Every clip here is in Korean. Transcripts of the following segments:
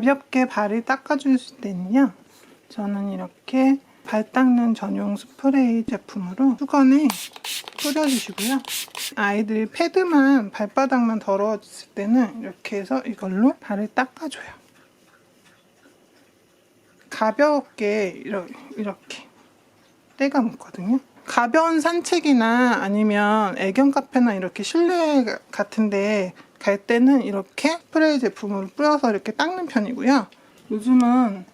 가볍게 발을 닦아줄 때는요. 저는 이렇게 발 닦는 전용 스프레이 제품으로 수건에 뿌려주시고요. 아이들 패드만 발바닥만 더러워졌을 때는 이렇게 해서 이걸로 발을 닦아줘요. 가볍게 이렇게 때가 묻거든요. 가벼운 산책이나 아니면 애견 카페나 이렇게 실내 같은데 갈 때는 이렇게 스프레이 제품을 뿌려서 이렇게 닦는 편이고요. 요즘은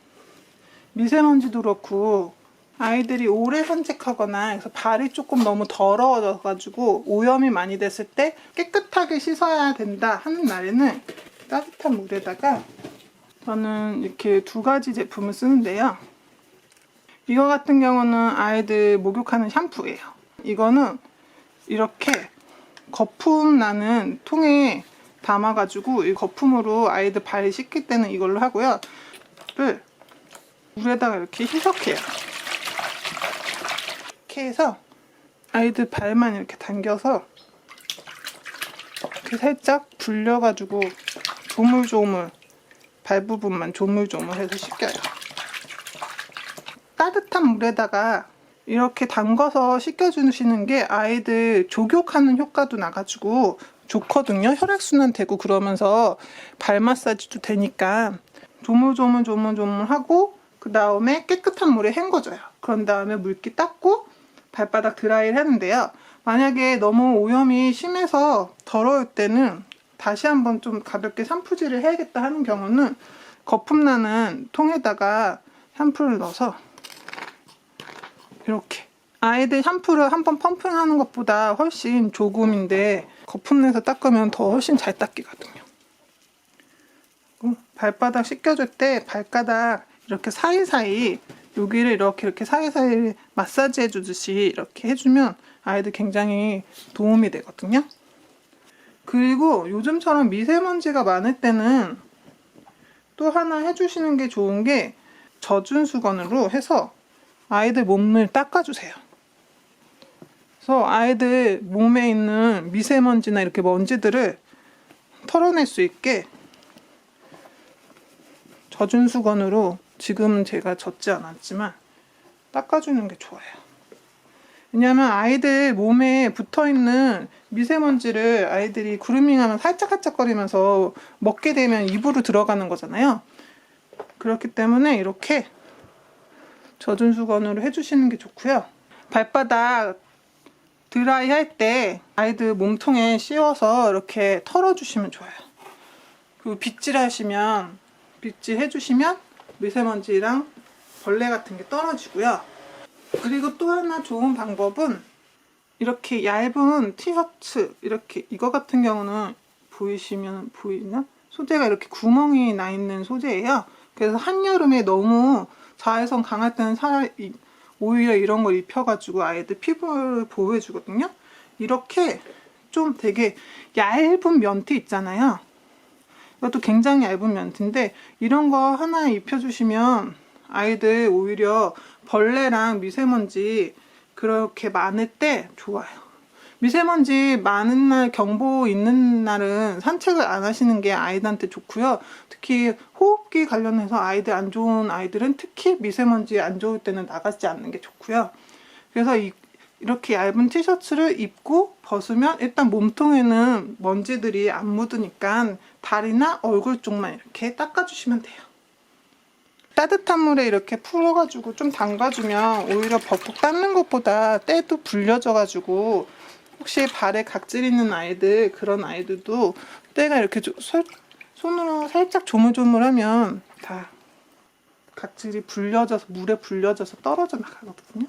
미세먼지도 그렇고 아이들이 오래 산책하거나 그래서 발이 조금 너무 더러워져 가지고 오염이 많이 됐을 때 깨끗하게 씻어야 된다 하는 날에는 따뜻한 물에다가 저는 이렇게 두 가지 제품을 쓰는데요. 이거 같은 경우는 아이들 목욕하는 샴푸예요. 이거는 이렇게 거품 나는 통에 담아가지고 이 거품으로 아이들 발 씻길 때는 이걸로 하고요. 를 물에다가 이렇게 희석해요. 이렇게 해서 아이들 발만 이렇게 당겨서 이렇게 살짝 불려가지고 조물조물 발 부분만 조물조물해서 씻겨요. 따뜻한 물에다가 이렇게 담가서 씻겨주시는 게 아이들 족욕하는 효과도 나가지고 좋거든요. 혈액순환 되고 그러면서 발 마사지도 되니까 조물조물 조물조물 하고 그 다음에 깨끗한 물에 헹궈줘요. 그런 다음에 물기 닦고 발바닥 드라이를 하는데요. 만약에 너무 오염이 심해서 더러울 때는 다시 한번 좀 가볍게 샴푸질을 해야겠다 하는 경우는 거품 나는 통에다가 샴푸를 넣어서 이렇게 아이들 샴푸를 한번 펌핑하는 것보다 훨씬 조금인데 거품 내서 닦으면 더 훨씬 잘 닦이거든요. 발바닥 씻겨줄 때 발가락 이렇게 사이사이 여기를 이렇게 이렇게 사이사이 마사지 해주듯이 이렇게 해주면 아이들 굉장히 도움이 되거든요. 그리고 요즘처럼 미세먼지가 많을 때는 또 하나 해주시는 게 좋은 게 젖은 수건으로 해서 아이들 몸을 닦아주세요. 그래서 아이들 몸에 있는 미세먼지나 이렇게 먼지들을 털어낼 수 있게 젖은 수건으로 지금 제가 젖지 않았지만 닦아주는 게 좋아요. 왜냐하면 아이들 몸에 붙어 있는 미세먼지를 아이들이 그루밍하면 살짝살짝거리면서 먹게 되면 입으로 들어가는 거잖아요. 그렇기 때문에 이렇게 젖은 수건으로 해주시는 게 좋고요. 발바닥 드라이 할 때 아이들 몸통에 씌워서 이렇게 털어주시면 좋아요. 그리고 빗질 하시면 빗질 해주시면 미세먼지랑 벌레 같은 게 떨어지고요. 그리고 또 하나 좋은 방법은 이렇게 얇은 티셔츠 이렇게 이거 같은 경우는 보이시면 보이나? 소재가 이렇게 구멍이 나 있는 소재예요. 그래서 한여름에 너무 자외선 강할 때는 사, 이- 오히려 이런 걸 입혀가지고 아이들 피부를 보호해주거든요. 이렇게 좀 되게 얇은 면티 있잖아요. 이것도 굉장히 얇은 면티인데 이런 거 하나 입혀주시면 아이들 오히려 벌레랑 미세먼지 그렇게 많을 때 좋아요. 미세먼지 많은 날 경보 있는 날은 산책을 안 하시는 게 아이들한테 좋고요. 특히 호흡기 관련해서 아이들 안 좋은 아이들은 특히 미세먼지 안 좋을 때는 나가지 않는 게 좋고요. 그래서 이, 이렇게 얇은 티셔츠를 입고 벗으면 일단 몸통에는 먼지들이 안 묻으니까 다리나 얼굴 쪽만 이렇게 닦아주시면 돼요. 따뜻한 물에 이렇게 풀어가지고 좀 담가주면 오히려 벅벅 닦는 것보다 때도 불려져가지고 혹시 발에 각질 있는 아이들 그런 아이들도 때가 이렇게 조- 설- 손으로 살짝 조물조물하면 다 각질이 불려져서 물에 불려져서 떨어져 나가거든요.